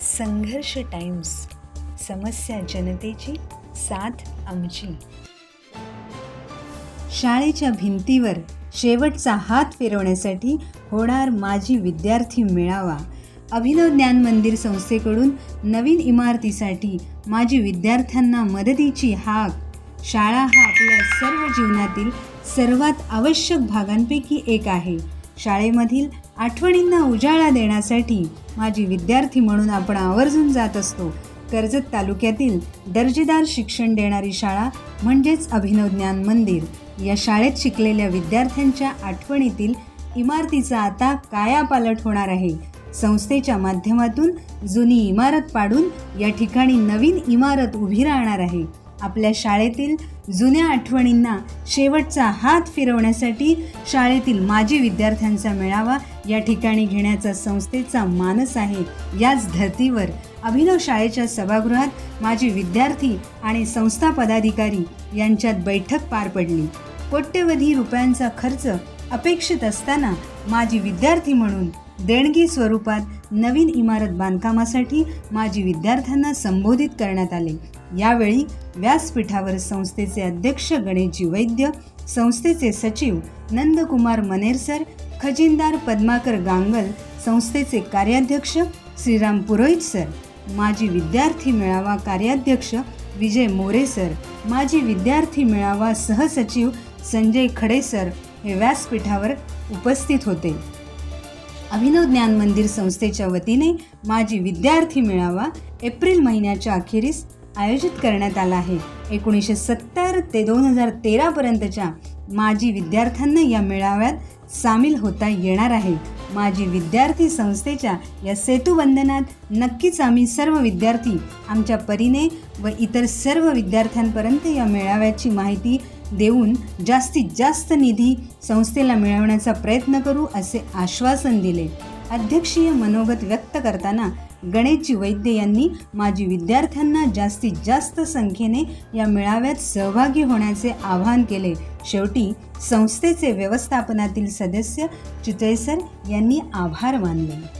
संघर्ष टाइम्स. समस्या जनतेची साथ आमची. शाळेच्या भिंतीवर शेवटचा हात फिरवण्यासाठी होणार माजी विद्यार्थी मेळावा. अभिनव ज्ञान मंदिर संस्थेकडून नवीन इमारतीसाठी माजी विद्यार्थ्यांना मदतीची हाक. शाळा हा आपल्या सर्व जीवनातील सर्वात आवश्यक भागांपैकी एक आहे. शाळेमधील आठवणींना उजाळा देण्यासाठी माझी विद्यार्थी म्हणून आपण आवर्जून जात असतो. कर्जत तालुक्यातील दर्जेदार शिक्षण देणारी शाळा म्हणजेच अभिनव ज्ञान मंदिर. या शाळेत शिकलेल्या विद्यार्थ्यांच्या आठवणीतील इमारतीचा आता कायापालट होणार आहे. संस्थेच्या माध्यमातून जुनी इमारत पाडून या ठिकाणी नवीन इमारत उभी राहणार आहे. आपल्या शाळेतील जुन्या आठवणींना शेवटचा हात फिरवण्यासाठी शाळेतील माजी विद्यार्थ्यांचा मेळावा या ठिकाणी घेण्याचा संस्थेचा मानस आहे. याच धर्तीवर अभिनव शाळेच्या सभागृहात माजी विद्यार्थी आणि संस्था पदाधिकारी यांच्यात बैठक पार पडली. कोट्यवधी रुपयांचा खर्च अपेक्षित असताना माजी विद्यार्थी म्हणून देणगी स्वरूपात नवीन इमारत बांधकामासाठी माजी विद्यार्थ्यांना संबोधित करण्यात आले. यावेळी व्यासपीठावर संस्थेचे अध्यक्ष गणेशजी वैद्य संस्थेचे सचिव नंदकुमार मनेरसर खजिनदार पद्माकर गांगल संस्थेचे कार्याध्यक्ष श्रीराम पुरोहित सर माजी विद्यार्थी मेळावा कार्याध्यक्ष विजय मोरे सर माजी विद्यार्थी मेळावा सहसचिव संजय खडे सर हे व्यासपीठावर उपस्थित होते. अभिनव ज्ञान मंदिर संस्थेच्या वतीने माजी विद्यार्थी मेळावा एप्रिल महिन्याच्या अखेरीस आयोजित करण्यात आला आहे. एकोणीसशे सत्तर ते दोन हजार तेरापर्यंतच्या माजी विद्यार्थ्यांना या मेळाव्यात सामील होता येणार आहे. माजी विद्यार्थी संस्थेच्या या सेतुबंधनात नक्कीच आम्ही सर्व विद्यार्थी आमच्या परीने व इतर सर्व विद्यार्थ्यांपर्यंत या मेळाव्याची माहिती देऊन जास्तीत जास्त निधी संस्थेला मिळवण्याचा प्रयत्न करू असे आश्वासन दिले. अध्यक्षीय मनोगत व्यक्त करताना गणेशजी वैद्य यांनी माजी विद्यार्थ्यांना जास्तीत जास्त संख्येने या मेळाव्यात सहभागी होण्याचे आवाहन केले. शेवटी संस्थेचे व्यवस्थापनातील सदस्य चितळेसर यांनी आभार मानले.